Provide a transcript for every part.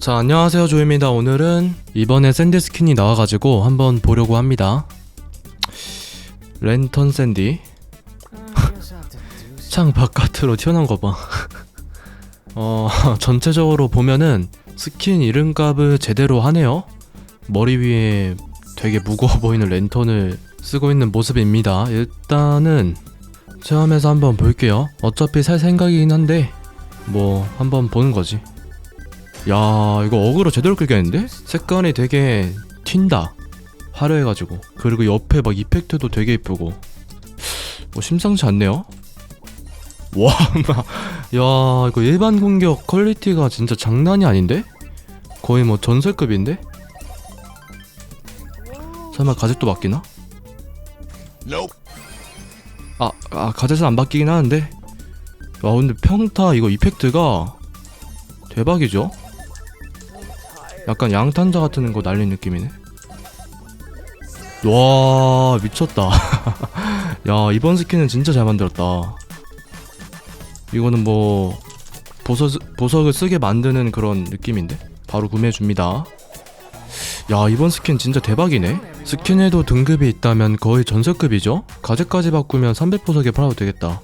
자 안녕하세요 조입니다. 오늘은 이번에 샌디 스킨이 나와가지고 한번 보려고 합니다. 랜턴 샌디. 창 바깥으로 튀어나온 거봐. 어 전체적으로 보면은 스킨 이름값을 제대로 하네요. 머리 위에 되게 무거워 보이는 랜턴을 쓰고 있는 모습입니다. 일단은 체험해서 한번 볼게요. 어차피 살 생각이긴 한데 뭐 한번 보는 거지 야 이거 어그로 제대로 끌겠는데? 색깔이 되게 튄다 화려해가지고 그리고 옆에 막 이펙트도 되게 이쁘고 뭐 심상치 않네요 와, 나- 야 이거 일반 공격 퀄리티가 진짜 장난이 아닌데? 거의 뭐 전설급인데? 설마 가젯도 바뀌나? 아, 아 가젯은 안 바뀌긴 하는데 와 근데 평타 이거 이펙트가 대박이죠? 약간 양탄자 같은 거 날린 느낌이네. 와 미쳤다. 야 이번 스킨은 진짜 잘 만들었다. 이거는 뭐 보석, 보석을 쓰게 만드는 그런 느낌인데? 바로 구매해줍니다. 야 이번 스킨 진짜 대박이네. 스킨에도 등급이 있다면 거의 전설급이죠? 가제까지 바꾸면 300보석에 팔아도 되겠다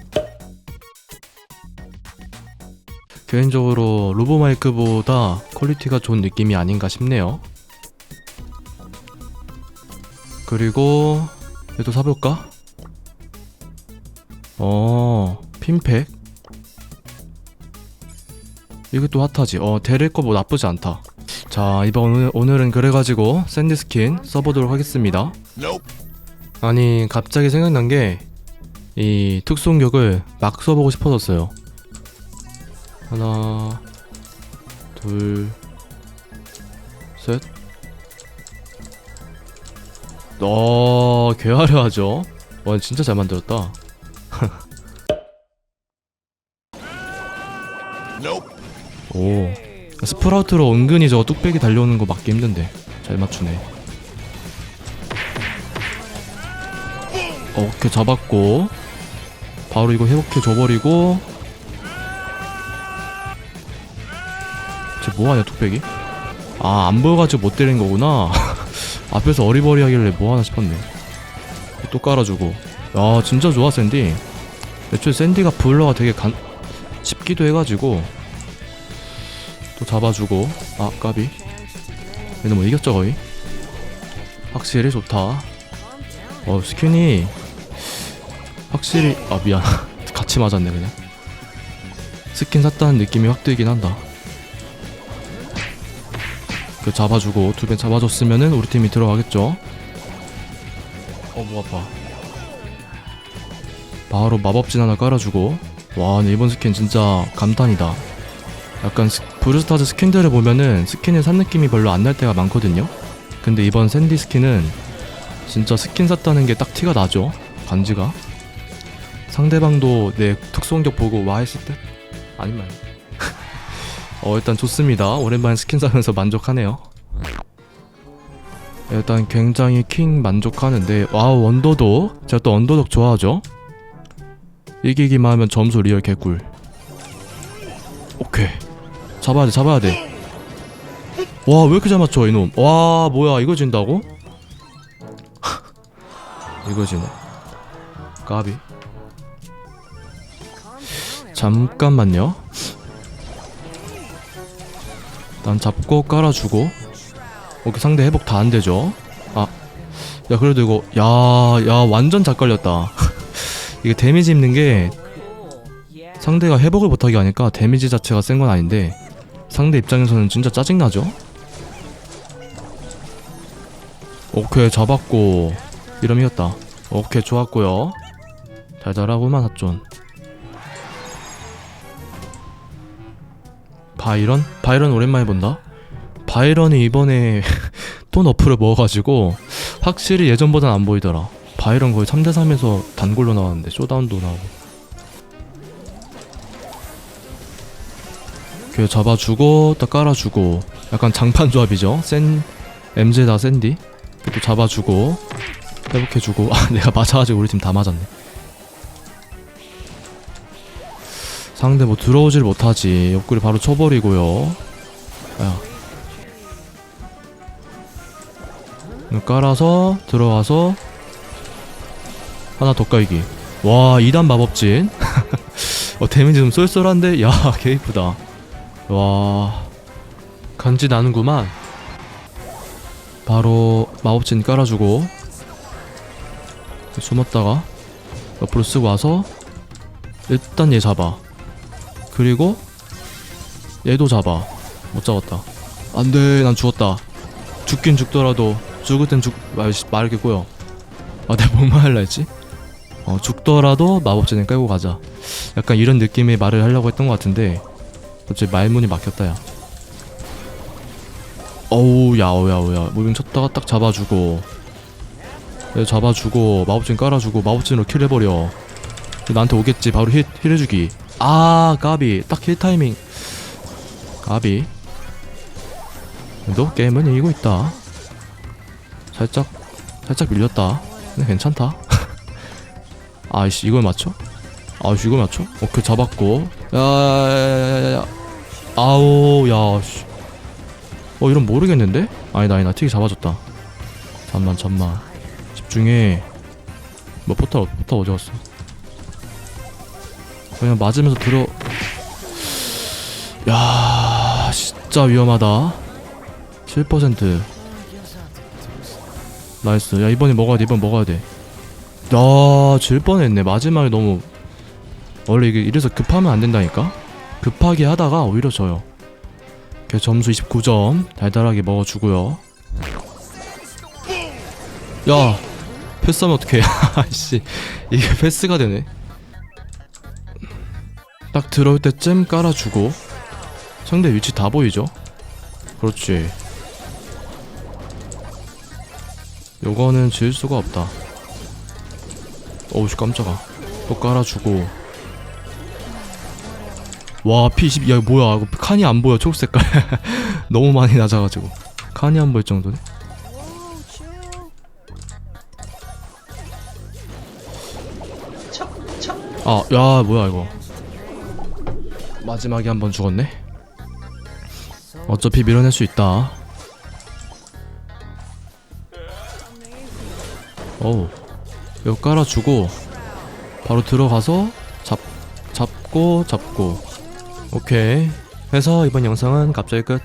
개인적으로 로보 마이크보다 퀄리티가 좋은 느낌이 아닌가 싶네요. 그리고 얘도 사볼까? 어 핀팩? 이것도 핫하지. 어 데릴 거뭐 나쁘지 않다. 자 이번 오늘, 오늘은 그래가지고 샌디 스킨 써보도록 하겠습니다. 아니 갑자기 생각난 게 이 특수공격을 막 써보고 싶어졌어요 하나 둘셋. 어 개화려하죠. 와 진짜 잘 만들었다. 오 스프라우트로 은근히 저거 뚝배기 달려오는 거 막기 힘든데. 잘 맞추네. 어, 오케이 잡았고. 바로 이거 회복해 줘버리고 쟤 뭐하냐 뚝배기? 아 안 보여가지고 못 때린 거구나. 앞에서 어리버리 하길래 뭐하나 싶었네. 또 깔아주고. 야 진짜 좋아 샌디. 애초에 샌디가 블러가 되게 간 쉽기도 해가지고. 또 잡아주고. 아 까비. 얘는 뭐 이겼죠 거의? 확실히 좋다. 어 스킨이 확실히 아 미안. 같이 맞았네 그냥. 스킨 샀다는 느낌이 확 들긴 한다 그 잡아주고 두 배 잡아줬으면은 우리 팀이 들어가겠죠? 어뭐 아파. 바로 마법진 하나 깔아주고. 와 근데 이번 스킨 진짜 감탄이다. 약간 스, 브루스타즈 스킨들을 보면은 스킨을 산 느낌이 별로 안 날 때가 많거든요? 근데 이번 샌디 스킨은 진짜 스킨 샀다는 게 딱 티가 나죠? 반지가? 상대방도 내 특수공격 보고 와 했을 때? 말. 어 일단 좋습니다. 오랜만에 스킨 사면서 만족하네요. 일단 굉장히 킹 만족하는데 와 원더독 제가 또 언더독 좋아하죠. 이기기만 하면 점수 리얼 개꿀. 오케이 잡아야 돼 잡아야 돼. 와 왜 이렇게 잘 맞춰 이놈. 와 뭐야 이거 진다고? 이거 지네. 까비. 잠깐만요. 난 잡고 깔아주고. 오케이 상대 회복 다 안 되죠. 아, 야 그래도 이거 야, 야 완전 잘 깔렸다. 이게 데미지 입는 게 상대가 회복을 못하게 하니까 데미지 자체가 센 건 아닌데 상대 입장에서는 진짜 짜증 나죠. 오케이 잡았고 이러면 이겼다. 오케이 좋았고요. 달달하고만 핫존. 바이런? 바이런 오랜만에 본다? 바이런이 이번에 또 너프를 먹어가지고 확실히 예전보단 안 보이더라. 바이런 거의 3대3에서 단골로 나왔는데 쇼다운도 나오고. 걔 잡아주고 딱 깔아주고 약간 장판 조합이죠? 센 MZ다 샌디? 또 잡아주고 회복해주고. 아 내가 맞아가지고 우리 팀 다 맞았네 상대 뭐 들어오질 못하지. 옆구리 바로 쳐버리고요. 야. 이거 깔아서 들어가서 하나 더 깔기. 와 2단 마법진. 어 데미지 좀 쏠쏠한데? 야 개이쁘다. 와. 간지 나는구만. 바로 마법진 깔아주고. 숨었다가 옆으로 쓰고 와서 일단 얘 잡아 그리고 얘도 잡아. 못 잡았다. 안돼 난 죽었다. 죽긴 죽더라도 죽을 땐 죽.. 말, 말겠고요 아 내가 뭔 말 할라 했지? 어 죽더라도 마법진을 깔고 가자. 약간 이런 느낌의 말을 하려고 했던 것 같은데 갑자기 말문이 막혔다 야. 어우 야오 야오 야. 무빙 쳤다가 딱 잡아주고. 얘 잡아주고 마법진 깔아주고 마법진으로 킬해버려. 나한테 오겠지. 바로 힐, 힐 해주기 아 까비. 딱힐 타이밍. 까비. 너 게임은 이기고 있다. 살짝 살짝 밀렸다. 근데 괜찮다. 아이씨 이걸 맞춰? 아이씨 이걸 맞춰? 오케이 잡았고. 야야야야야야 아우 야씨. 어 이런 모르겠는데? 아니다 아니다. 틱이 잡아줬다. 잠만 잠만. 집중해. 뭐 포탈 포탈 어디 갔어 그냥 맞으면서 들어. 야 진짜 위험하다. 7% 나이스. 야 이번에 먹어야 돼 이번 먹어야 돼야질 뻔했네. 마지막에 너무 원래 이게 이래서 급하면 안 된다니까? 급하게 하다가 오히려 져요. 그 점수 29점. 달달하게 먹어주고요. 야 패스하면 어떡해. 아씨 이게 패스가 되네 딱 들어올 때쯤 깔아주고 상대 위치 다 보이죠? 그렇지. 요거는 질 수가 없다. 어우씨 깜짝아. 또 깔아주고. 와 P20 야 뭐야? 이거 칸이 안 보여 초록색깔. 너무 많이 낮아가지고. 칸이 안 보일 정도네? 아야 뭐야 이거 마지막에 한 번 죽었네? 어차피 밀어낼 수 있다. 어우 이거 깔아주고 바로 들어가서 잡 잡고 잡고. 오케이. 해서 이번 영상은 갑자기 끝